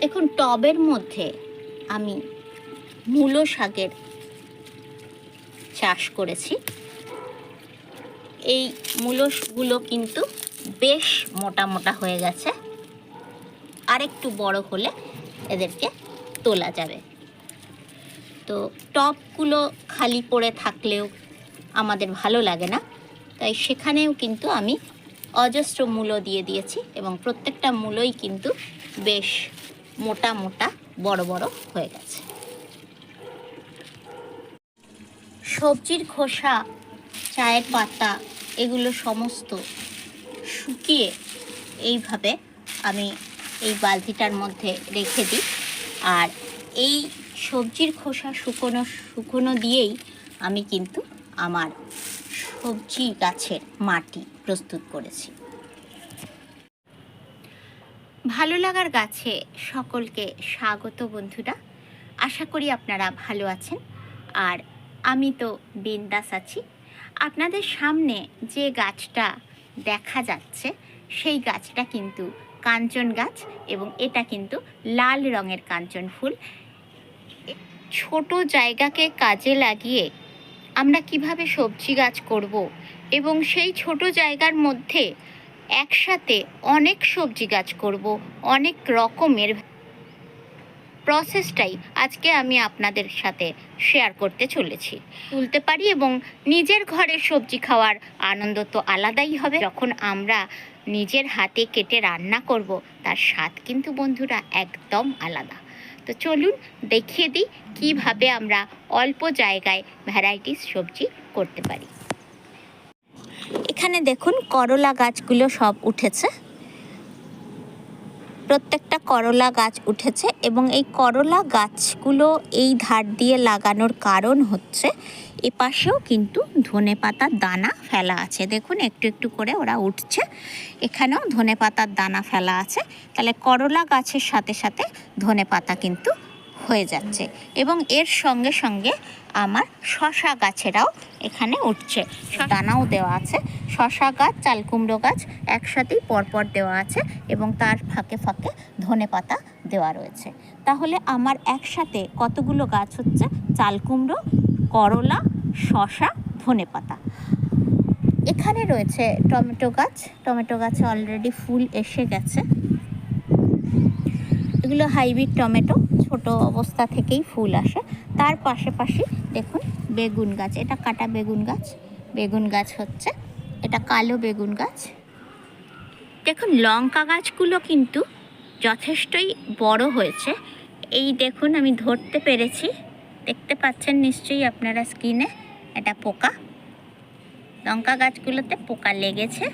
দেখুন টবের মধ্যে আমি মূলো শাকের চাষ করেছি। এই মূলোগুলো কিন্তু বেশ মোটা মোটা হয়ে গেছে। আরেকটু বড় হলে এদেরকে তোলা যাবে। তো টবগুলো খালি পড়ে থাকলেও আমাদের ভালো লাগে না। তাই সেখানেও কিন্তু আমি অজস্র মূলো দিয়ে দিয়েছি এবং প্রত্যেকটা মূলোই কিন্তু বেশ মোটা মোটা বড় বড় হয়ে গেছে। সবজির খোসা, চায়ের পাতা, এগুলো সমস্ত শুকিয়ে এইভাবে আমি এই বালতিটার মধ্যে রেখে দিই। আর এই সবজির খোসা শুকনো শুকনো দিয়েই আমি কিন্তু আমার সবজি গাছের মাটি প্রস্তুত করেছি। ভালো লাগার গাছে সকলকে স্বাগত বন্ধুরা। আশা করি আপনারা ভালো আছেন। আর আমি তো বিন্দাস আছি। আপনাদের সামনে যে গাছটা দেখা যাচ্ছে, সেই গাছটা কিন্তু কাঞ্চন গাছ এবং এটা কিন্তু লাল রঙের কাঞ্চন ফুল। ছোট জায়গাকে কাজে লাগিয়ে আমরা কীভাবে সবজি গাছ করব এবং সেই ছোট জায়গার মধ্যে একসাথে অনেক সবজি গাছ করব, অনেক রকমের প্রসেসটাই আজকে আমি আপনাদের সাথে শেয়ার করতে চলেছি। তুলতে পারি এবং নিজের ঘরের সবজি খাওয়ার আনন্দ তো আলাদাই হবে। যখন আমরা নিজের হাতে কেটে রান্না করব, তার স্বাদ কিন্তু বন্ধুরা একদম আলাদা। তো চলুন দেখিয়ে দিই কীভাবে আমরা অল্প জায়গায় ভ্যারাইটিস সবজি করতে পারি। এখানে দেখুন করলা গাছগুলো সব উঠেছে। প্রত্যেকটা করলা গাছ উঠেছে এবং এই করলা গাছগুলো এই ধার দিয়ে লাগানোর কারণ হচ্ছে এপাশেও কিন্তু ধনে পাতার দানা ফেলা আছে। দেখুন, একটু একটু করে ওরা উঠছে। এখানেও ধনে পাতার দানা ফেলা আছে। তাহলে করলা গাছের সাথে সাথে ধনে পাতা কিন্তু হয়ে যাচ্ছে। এবং এর সঙ্গে সঙ্গে আমার শশা গাছেরাও এখানে উঠছে। দানাও দেওয়া আছে। শশা গাছ, চাল কুমড়ো গাছ একসাথেই পরপর দেওয়া আছে এবং তার ফাঁকে ফাঁকে ধনে পাতা দেওয়া রয়েছে। তাহলে আমার একসাথে কতগুলো গাছ হচ্ছে? চাল কুমড়ো, করলা, শশা, ধনে পাতা। এখানে রয়েছে টমেটো গাছ। টমেটো গাছে অলরেডি ফুল এসে গেছে। এগুলো হাইব্রিড টমেটো। ছোট অবস্থা থেকেই ফুল আসে। তার পাশাপাশি দেখুন বেগুন গাছ। এটা কাটা বেগুন গাছ। বেগুন গাছ হচ্ছে। এটা কালো বেগুন গাছ। দেখুন লঙ্কা গাছগুলো কিন্তু যথেষ্টই বড় হয়েছে। এই দেখুন আমি ধরতে পেরেছি। দেখতে পাচ্ছেন নিশ্চয়ই আপনারা স্কিনে। এটা পোকা। লঙ্কা গাছগুলোতে পোকা লেগেছে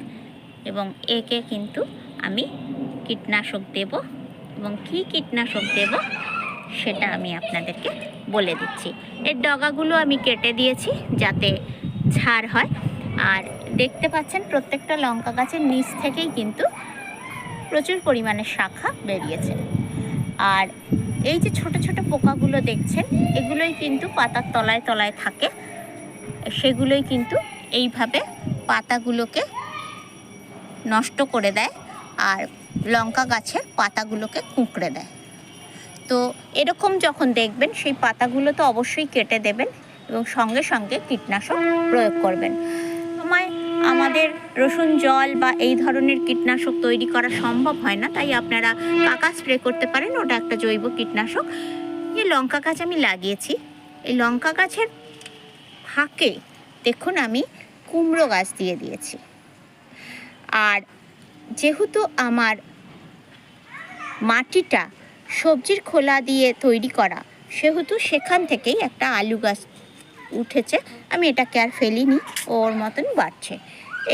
এবং একে কিন্তু আমি কীটনাশক দেব। এবং কী কীটনাশক দেব? সেটা আমি আপনাদেরকে বলে দিচ্ছি। এর ডগাগুলো আমি কেটে দিয়েছি যাতে ঝাড় হয়। আর দেখতে পাচ্ছেন প্রত্যেকটা লঙ্কা গাছের নিচ থেকেই কিন্তু প্রচুর পরিমাণে শাখা বেরিয়েছে। আর এই যে ছোট ছোট পোকাগুলো দেখছেন, এগুলোই কিন্তু পাতার তলায় তলায় থাকে। সেগুলোই কিন্তু এইভাবে পাতাগুলোকে নষ্ট করে দেয়। আর লঙ্কা গাছের পাতাগুলোকে কুঁকড়ে দেয়। তো এরকম যখন দেখবেন, সেই পাতাগুলো তো অবশ্যই কেটে দেবেন এবং সঙ্গে সঙ্গে কীটনাশক প্রয়োগ করবেন। সময় আমাদের রসুন জল বা এই ধরনের কীটনাশক তৈরি করা সম্ভব হয় না, তাই আপনারা কাকা স্প্রে করতে পারেন, ওটা একটা জৈব কীটনাশক। এই লঙ্কা গাছ আমি লাগিয়েছি। এই লঙ্কা গাছের ফাঁকে দেখুন আমি কুমড়ো গাছ দিয়ে দিয়েছি। আর যেহেতু আমার মাটিটা সবজির খোলা দিয়ে তৈরি করা। সেহেতু সেখান থেকেই একটা আলু গাছ উঠেছে। আমি এটাকে আর ফেলিনি, ওর মতন বাড়ছে।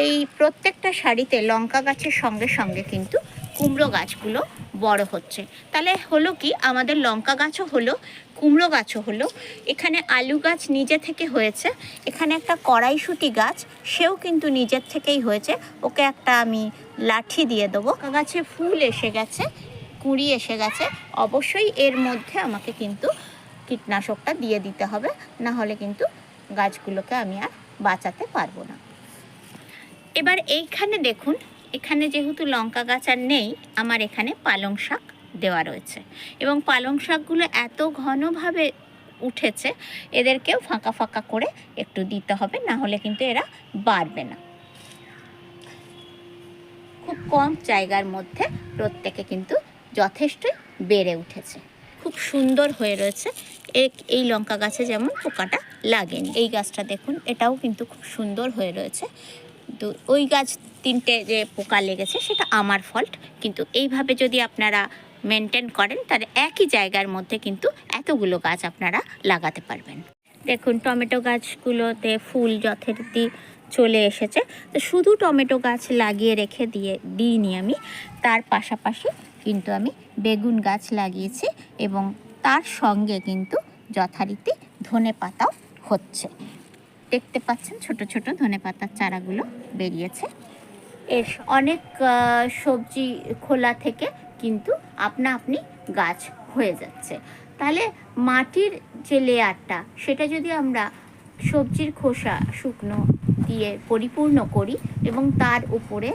এই প্রত্যেকটা শাড়িতে লঙ্কা গাছের সঙ্গে সঙ্গে কিন্তু কুমড়ো গাছগুলো বড় হচ্ছে। তাহলে হলো কি? আমাদের লঙ্কা গাছও হলো, কুমড়ো গাছও হলো। এখানে আলু গাছ নিজে থেকে হয়েছে। এখানে একটা কড়াইশুটি গাছ, সেও কিন্তু নিজের থেকেই হয়েছে। ওকে একটা আমি লাঠি দিয়ে দেবো। গাছে ফুল এসে গেছে। কুঁড়ি এসে গেছে, অবশ্যই এর মধ্যে আমাকে কিন্তু কীটনাশকটা দিয়ে দিতে হবে, না হলে কিন্তু গাছগুলোকে আমি আর বাঁচাতে পারব না। এবার এইখানে দেখুন, এখানে যেহেতু লঙ্কা গাছ আর নেই, আমার এখানে পালং শাক দেওয়া রয়েছে। এবং পালং শাকগুলো এত ঘনভাবে উঠেছে, এদেরকেও ফাঁকা ফাঁকা করে একটু দিতে হবে, না হলে কিন্তু এরা বাড়বে না। খুব কম জায়গার মধ্যে প্রত্যেকে কিন্তু যথেষ্টই বেড়ে উঠেছে। খুব সুন্দর হয়ে রয়েছে। এক- এই লঙ্কা গাছে যেমন পোকাটা লাগেনি। এই গাছটা দেখুন, এটাও কিন্তু খুব সুন্দর হয়ে রয়েছে। তো ওই গাছ তিনটে যে পোকা লেগেছে, সেটা আমার ফল্ট কিন্তু এইভাবে যদি আপনারা মেনটেন করেন, তাহলে একই জায়গার মধ্যে কিন্তু এতগুলো গাছ আপনারা লাগাতে পারবেন। দেখুন, টমেটো গাছগুলোতে ফুল যথারীতি চলে এসেছে। তো শুধু টমেটো গাছ লাগিয়ে রেখে দিয়ে দিইনি আমি, তার পাশাপাশি কিন্তু আমি বেগুন গাছ লাগিয়েছি এবং তার সঙ্গে কিন্তু যথারীতি ধনে পাতাও হচ্ছে। দেখতে পাচ্ছেন ছোট ছোট ধনে পাতার চারাগুলো বেরিয়েছে। এর অনেক সবজি খোলা থেকে কিন্তু আপনা আপনি গাছ হয়ে যাচ্ছে। তাহলে মাটির যে লেয়ারটা, সেটা যদি আমরা সবজির খোসা, শুকনো দিয়ে পরিপূর্ণ করি এবং তার উপরে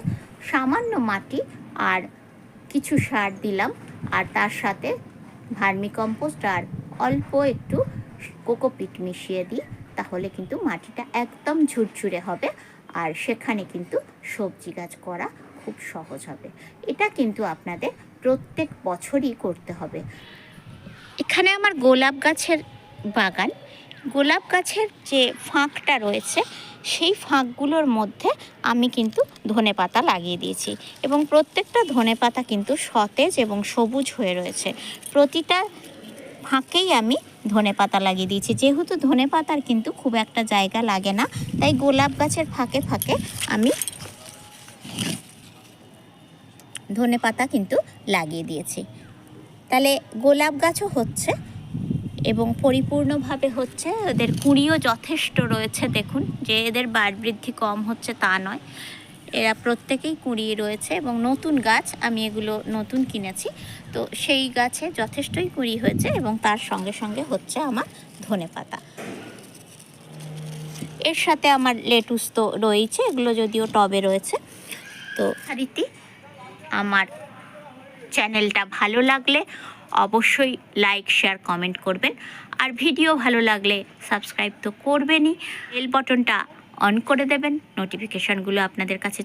সামান্য মাটি আর কিছু সার দিলাম আর তার সাথে ভার্মি কম্পোস্ট আর অল্প একটু কোকোপিট মিশিয়ে দিই, তাহলে কিন্তু মাটিটা একদম ঝুরঝুরে হবে আর সেখানে কিন্তু সবজি গাছ করা খুব সহজ হবে। এটা কিন্তু আপনাদের প্রত্যেক বছরই করতে হবে। এখানে আমার গোলাপ গাছের বাগান। গোলাপ গাছের যে ফাঁকটা রয়েছে সেই ফাঁকগুলোর মধ্যে আমি কিন্তু ধনে পাতা লাগিয়ে দিয়েছি এবং প্রত্যেকটা ধনে পাতা কিন্তু সতেজ এবং সবুজ হয়ে রয়েছে। প্রতিটা ফাঁকেই আমি ধনে পাতা লাগিয়ে দিয়েছি। যেহেতু ধনে পাতার কিন্তু খুব একটা জায়গা লাগে না, তাই গোলাপ গাছের ফাঁকে ফাঁকে আমি ধনে পাতা কিন্তু লাগিয়ে দিয়েছি। তাহলে গোলাপ গাছও হচ্ছে এবং পরিপূর্ণভাবে হচ্ছে এদের কুঁড়িও যথেষ্ট রয়েছে, দেখুন। যে এদের বাড় বৃদ্ধি কম হচ্ছে তা নয়। এরা প্রত্যেকেই কুঁড়ি রয়েছে এবং নতুন গাছ, আমি এগুলো নতুন কিনেছি। তো সেই গাছে যথেষ্টই কুঁড়ি হয়েছে এবং তার সঙ্গে সঙ্গে হচ্ছে আমার ধনে পাতা। এর সাথে আমার লেটুস তো রয়েছে, এগুলো যদিও টবে রয়েছে। তো আমার চ্যানেলটা ভালো লাগলে অবশ্যই লাইক শেয়ার কমেন্ট করবেন। আর ভিডিও ভালো লাগলে সাবস্ক্রাইব তো করবেনই। বেল বটনটা অন করে দেবেন। নোটিফিকেশানগুলো আপনাদের কাছে